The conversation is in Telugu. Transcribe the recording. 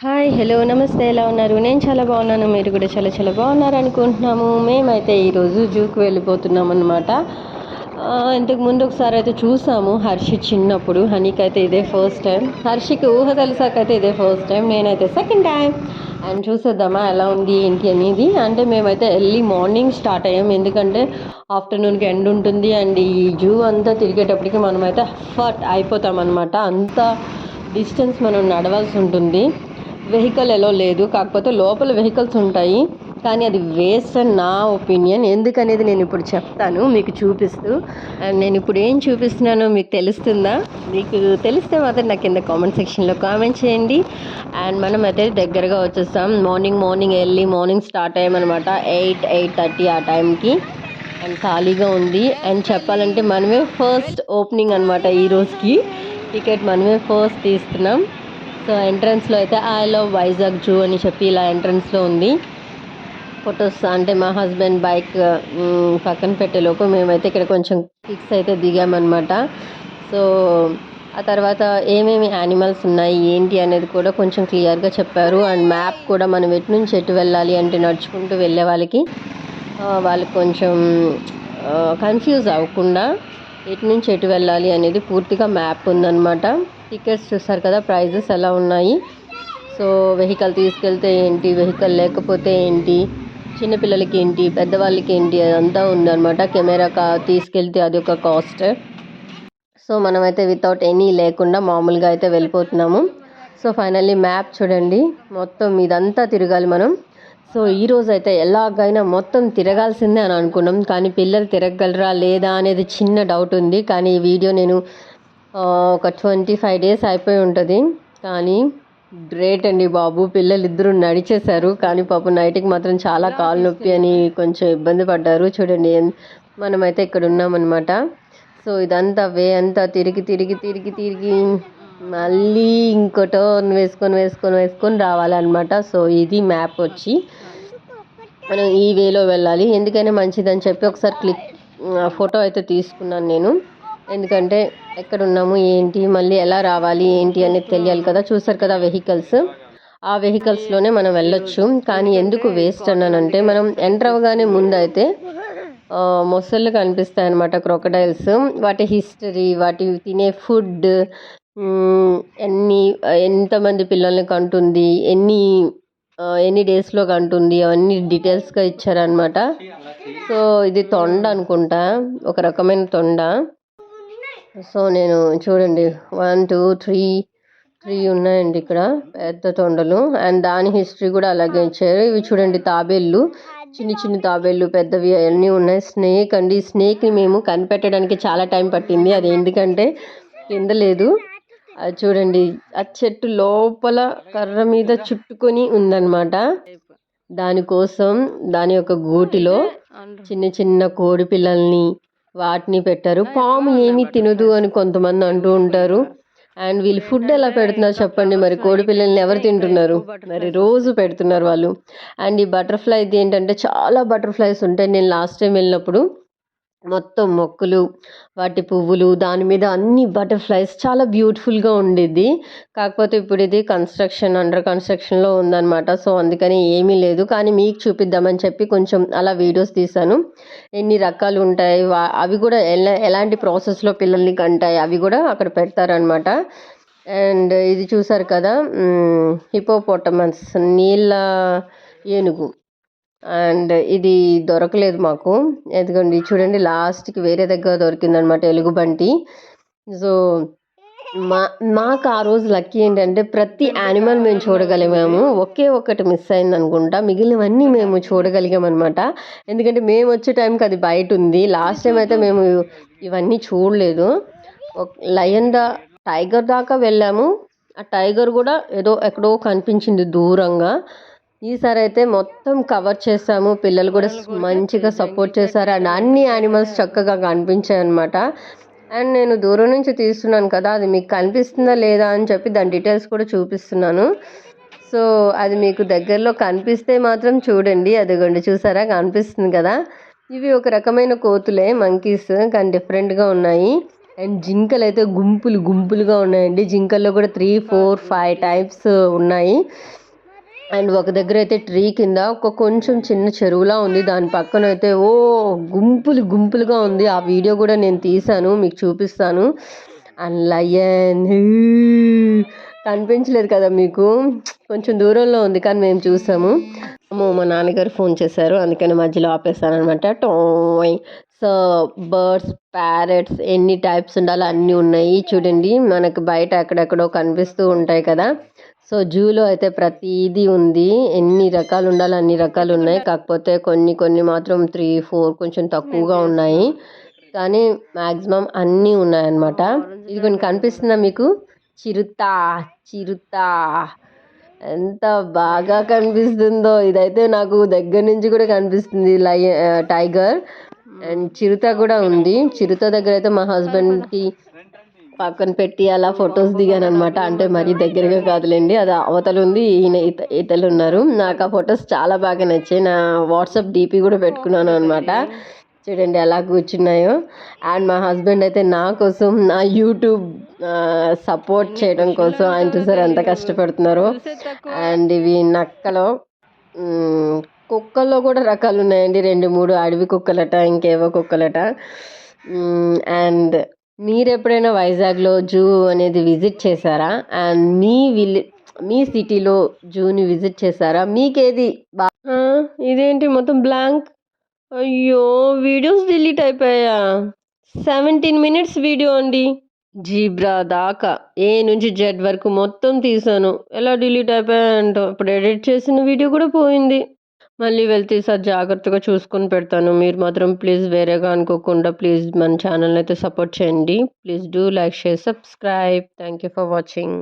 హాయ్ హలో నమస్తే ఎలా ఉన్నారు? నేను చాలా బాగున్నాను మీరు కూడా చాలా చాలా బాగున్నారు అనుకుంటున్నాము. మేమైతే ఈరోజు జూకి వెళ్ళిపోతున్నాం అనమాట ఇంతకు ముందు ఒకసారి అయితే చూసాము హర్షి చిన్నప్పుడు హనీకి అయితే ఇదే ఫస్ట్ టైం హర్షికి ఊహ తెలిసాకైతే ఇదే ఫస్ట్ టైం నేనైతే సెకండ్ టైం అండ్ చూసేద్దామా ఎలా ఉంది ఏంటి అనేది. అంటే మేమైతే ఎర్లీ మార్నింగ్ స్టార్ట్ అయ్యాం ఎందుకంటే ఆఫ్టర్నూన్కి ఎండ్ ఉంటుంది. అండ్ ఈ జూ అంతా తిరిగేటప్పటికి మనమైతే ఫట్ అయిపోతాం అనమాట అంత డిస్టెన్స్ మనం నడవాల్సి ఉంటుంది. వెహికల్ ఎలా లేదు. కాకపోతే లోపల వెహికల్స్ ఉంటాయి. కానీ అది వేస్ట్ అని నా ఒపీనియన్. ఎందుకనేది నేను ఇప్పుడు చెప్తాను మీకు చూపిస్తూ. అండ్ నేను ఇప్పుడు ఏం చూపిస్తున్నానో మీకు తెలుస్తుందా? మీకు తెలిస్తే మాత్రం నాకు కింద కామెంట్ సెక్షన్లో కామెంట్ చేయండి. అండ్ మనం అయితే దగ్గరగా వచ్చేస్తాం. మార్నింగ్ మార్నింగ్ వెళ్ళి మార్నింగ్ స్టార్ట్ అయ్యామన్నమాట. ఎయిట్ ఎయిట్ థర్టీ ఆ టైంకి. అండ్ ఖాళీగా ఉంది. అండ్ చెప్పాలంటే మనమే ఫస్ట్ ఓపెనింగ్ అనమాట ఈ రోజుకి. టికెట్ మనమే ఫస్ట్ తీస్తున్నాం. సో ఎంట్రన్స్లో అయితే ఐ లవ్ వైజాగ్ జూ అని చెప్పి ఇలా ఎంట్రన్స్లో ఉంది. ఫొటోస్ అంటే మా హస్బెండ్ బైక్ పక్కన పెట్టేలోపు మేమైతే ఇక్కడ కొంచెం పిక్స్ అయితే దిగామన్నమాట. సో ఆ తర్వాత ఏమేమి యానిమల్స్ ఉన్నాయి ఏంటి అనేది కూడా కొంచెం క్లియర్గా చెప్పారు. అండ్ మ్యాప్ కూడా మనం ఎటు నుంచి ఎటు వెళ్ళాలి అంటే నడుచుకుంటూ వెళ్ళే వాళ్ళకి వాళ్ళకి కొంచెం కన్ఫ్యూజ్ అవ్వకుండా ఎటు నుంచి ఎటు వెళ్ళాలి అనేది పూర్తిగా మ్యాప్ ఉందన్నమాట. టికెట్స్ చూస్తారు కదా ప్రైజెస్ ఎలా ఉన్నాయి? సో వెహికల్ తీసుకెళ్తే ఏంటి? వెహికల్ లేకపోతే ఏంటి? చిన్నపిల్లలకి ఏంటి? పెద్దవాళ్ళకి ఏంటి? అదంతా ఉందన్నమాట. కెమెరా కా తీసుకెళ్తే అది ఒక కాస్ట్. సో మనమైతే వితౌట్ ఎనీ లేకుండా మామూలుగా అయితే వెళ్ళిపోతున్నాము. సో ఫైనల్లీ మ్యాప్ చూడండి. మొత్తం ఇదంతా తిరగాలి మనం. సో ఈరోజు అయితే ఎలాగైనా మొత్తం తిరగాల్సిందే అని అనుకున్నాం. కానీ పిల్లలు తిరగగలరా లేదా అనేది చిన్న డౌట్ ఉంది. కానీ ఈ వీడియో నేను ఒక ట్వంటీ ఫైవ్ డేస్ అయిపోయి ఉంటుంది. కానీ గ్రేట్ అండి బాబు. పిల్లలు ఇద్దరు నడిచేశారు. కానీ పాపం నైట్కి మాత్రం చాలా కాలు నొప్పి అని కొంచెం ఇబ్బంది పడ్డారు. చూడండి మనమైతే ఇక్కడ ఉన్నామన్నమాట. సో ఇదంతా వే అంతా తిరిగి తిరిగి తిరిగి తిరిగి మళ్ళీ ఇంకో టర్న్ వేసుకొని వేసుకొని వేసుకొని రావాలన్నమాట. సో ఇది మ్యాప్ వచ్చి మనం ఈ వేలో వెళ్ళాలి. ఎందుకైనా మంచిదని చెప్పి ఒకసారి క్లిక్ ఫోటో అయితే తీసుకున్నాను నేను. ఎందుకంటే ఎక్కడ ఉన్నాము ఏంటి మళ్ళీ ఎలా రావాలి ఏంటి అనేది తెలియాలి కదా చూసారు కదా వెహికల్స్ ఆ వెహికల్స్లోనే మనం వెళ్ళొచ్చు. కానీ ఎందుకు వేస్ట్ అన్నానంటే మనం ఎంటర్ అవ్వగానే ముందు అయితే మొసళ్ళు కనిపిస్తాయి అనమాట క్రొకడైల్స్ వాటి హిస్టరీ వాటి తినే ఫుడ్ ఎన్ని ఎంతమంది పిల్లల్ని కంటుంది ఎన్ని ఎన్ని డేస్లో కంటుంది అవన్నీ డీటెయిల్స్గా ఇచ్చారనమాట సో ఇది తొండ అనుకుంటా ఒక రకమైన తొండ. సో నేను చూడండి వన్ టూ త్రీ త్రీ ఉన్నాయండి ఇక్కడ పెద్ద తొండలు. అండ్ దాని హిస్టరీ కూడా అలాగే ఇచ్చారు. ఇవి చూడండి తాబేళ్ళు చిన్న చిన్న తాబేళ్ళు పెద్దవి అన్నీ ఉన్నాయి. స్నేక్ అండి స్నేక్ని మేము కనిపెట్టడానికి చాలా టైం పట్టింది. అది ఎందుకంటే కింద లేదు. అది చూడండి ఆ చెట్టు లోపల కర్ర మీద చుట్టుకొని ఉందన్నమాట. దానికోసం దాని యొక్క గూటిలో చిన్న చిన్న కోడి పిల్లల్ని వాటిని పెట్టారు. పాము ఏమీ తినదు అని కొంతమంది అంటూ ఉంటారు. అండ్ వీళ్ళు ఫుడ్ ఎలా పెడుతున్నారు చెప్పండి మరి? కోడి పిల్లల్ని ఎవరు తింటున్నారు? మరి రోజు పెడుతున్నారు వాళ్ళు. అండ్ ఈ బటర్ఫ్లైది ఏంటంటే చాలా బటర్ఫ్లైస్ ఉంటాయి. నేను లాస్ట్ టైం వెళ్ళినప్పుడు మొత్తం మొక్కలు వాటి పువ్వులు దాని మీద అన్ని బటర్ఫ్లైస్ చాలా బ్యూటిఫుల్గా ఉండేది కాకపోతే ఇప్పుడు ఇది కన్స్ట్రక్షన్ అండర్ కన్స్ట్రక్షన్లో ఉందన్నమాట. సో అందుకని ఏమీ లేదు. కానీ మీకు చూపిద్దామని చెప్పి కొంచెం అలా వీడియోస్ తీశాను. ఎన్ని రకాలు ఉంటాయి అవి కూడా ఎలా ఎలాంటి ప్రాసెస్లో పిల్లల్ని కంటాయి అవి కూడా అక్కడ పెడతారనమాట అండ్ ఇది చూసారు కదా హిపోపోటమస్ నీళ్ళ ఏనుగు. అండ్ ఇది దొరకలేదు మాకు. ఎందుకండి చూడండి లాస్ట్కి వేరే దగ్గర దొరికిందనమాట ఎలుగుబంటి సో మా మాకు ఆ రోజు లక్కీ ఏంటంటే ప్రతి యానిమల్ మేము చూడగలిగాము. ఒకే ఒక్కటి మిస్ అయింది అనుకుంటా మిగిలినవన్నీ మేము చూడగలిగామన్నమాట. ఎందుకంటే మేము వచ్చే టైంకి అది బయట ఉంది. లాస్ట్ టైం అయితే మేము ఇవన్నీ చూడలేదు. లయన్ దా టైగర్ దాకా వెళ్ళాము. ఆ టైగర్ కూడా ఏదో ఎక్కడో కనిపించింది దూరంగా. ఈసారి అయితే మొత్తం కవర్ చేసాము పిల్లలు కూడా మంచిగా సపోర్ట్ చేశారు. అండ్ అన్ని యానిమల్స్ చక్కగా కనిపించాయి అనమాట అండ్ నేను దూరం నుంచి తీస్తున్నాను కదా అది మీకు కనిపిస్తుందా లేదా అని చెప్పి దాని డీటెయిల్స్ కూడా చూపిస్తున్నాను. సో అది మీకు దగ్గరలో కనిపిస్తే మాత్రం చూడండి. అదిగోండి చూసారా? కనిపిస్తుంది కదా. ఇవి ఒక రకమైన కోతులే మంకీస్ కానీ డిఫరెంట్గా ఉన్నాయి. అండ్ జింకలు అయితే గుంపులు గుంపులుగా ఉన్నాయండి. జింకల్లో కూడా త్రీ ఫోర్ ఫైవ్ టైప్స్ ఉన్నాయి. అండ్ ఒక దగ్గర అయితే ట్రీ కింద ఒక కొంచెం చిన్న చెరువులా ఉంది. దాని పక్కన అయితే ఓ గుంపులు గుంపులుగా ఉంది. ఆ వీడియో కూడా నేను తీసాను మీకు చూపిస్తాను. అండ్ లయన్ కనిపించలేదు కదా మీకు? కొంచెం దూరంలో ఉంది కానీ మేము చూసాము. అమ్మో మా నాన్నగారు ఫోన్ చేశారు అందుకని మధ్యలో ఆపేస్తాను అనమాట టోయ్ సో బర్డ్స్ ప్యారెట్స్ ఎన్ని టైప్స్ ఉండాలో అన్నీ ఉన్నాయి. చూడండి మనకు బయట ఎక్కడెక్కడో కనిపిస్తూ ఉంటాయి కదా. సో జూలో అయితే ప్రతిదీ ఉంది. ఎన్ని రకాలు ఉండాలో అన్ని రకాలు ఉన్నాయి. కాకపోతే కొన్ని కొన్ని మాత్రం త్రీ ఫోర్ కొంచెం తక్కువగా ఉన్నాయి. కానీ మ్యాక్సిమం అన్నీ ఉన్నాయన్నమాట. ఇది కొన్ని కనిపిస్తుందా మీకు? చిరుత చిరుత. ఎంత బాగా కనిపిస్తుందో. ఇదైతే నాకు దగ్గర నుంచి కూడా కనిపిస్తుంది. లయ టైగర్. అండ్ చిరుత కూడా ఉంది. చిరుత దగ్గర అయితే మా హస్బెండ్కి పక్కన పెట్టి అలా ఫొటోస్ దిగాను అనమాట అంటే మరీ దగ్గరగా కాదులేండి అది అవతలు ఉంది ఈయన ఇతలు ఉన్నారు. నాకు ఆ ఫొటోస్ చాలా బాగా నచ్చాయి. నా వాట్సాప్ డీపీ కూడా పెట్టుకున్నాను అనమాట చూడండి ఎలా కూర్చున్నాయో. అండ్ మా హస్బెండ్ అయితే నా కోసం నా యూట్యూబ్ సపోర్ట్ చేయడం కోసం ఆయన చూసారు ఎంత కష్టపడుతున్నారో. అండ్ ఇవి నక్కలో కుక్కల్లో కూడా రకాలు ఉన్నాయండి రెండు మూడు అడవి కుక్కలట ఇంకేవో కుక్కలట. అండ్ మీరు ఎప్పుడైనా వైజాగ్లో జూ అనేది విజిట్ చేశారా? అండ్ మీ విల్ మీ సిటీలో జూని విజిట్ చేశారా? మీకేది బా ఇదేంటి మొత్తం బ్లాంక్? అయ్యో వీడియోస్ డిలీట్ అయిపోయా? సెవెంటీన్ మినిట్స్ వీడియో అండి. జీబ్రా దాకా. ఏ నుంచి జెడ్ వరకు మొత్తం తీసాను. ఎలా డిలీట్ అయిపోయాయంటో. ఇప్పుడు ఎడిట్ చేసిన వీడియో కూడా పోయింది. మళ్ళీ వెళ్తే సార్ జాగ్రత్తగా చూసుకొని పెడతాను. మీరు మాత్రం ప్లీజ్ వేరేగా అనుకోకుండా ప్లీజ్ మన ఛానల్ అయితే సపోర్ట్ చేయండి. Please do like share subscribe thank you for watching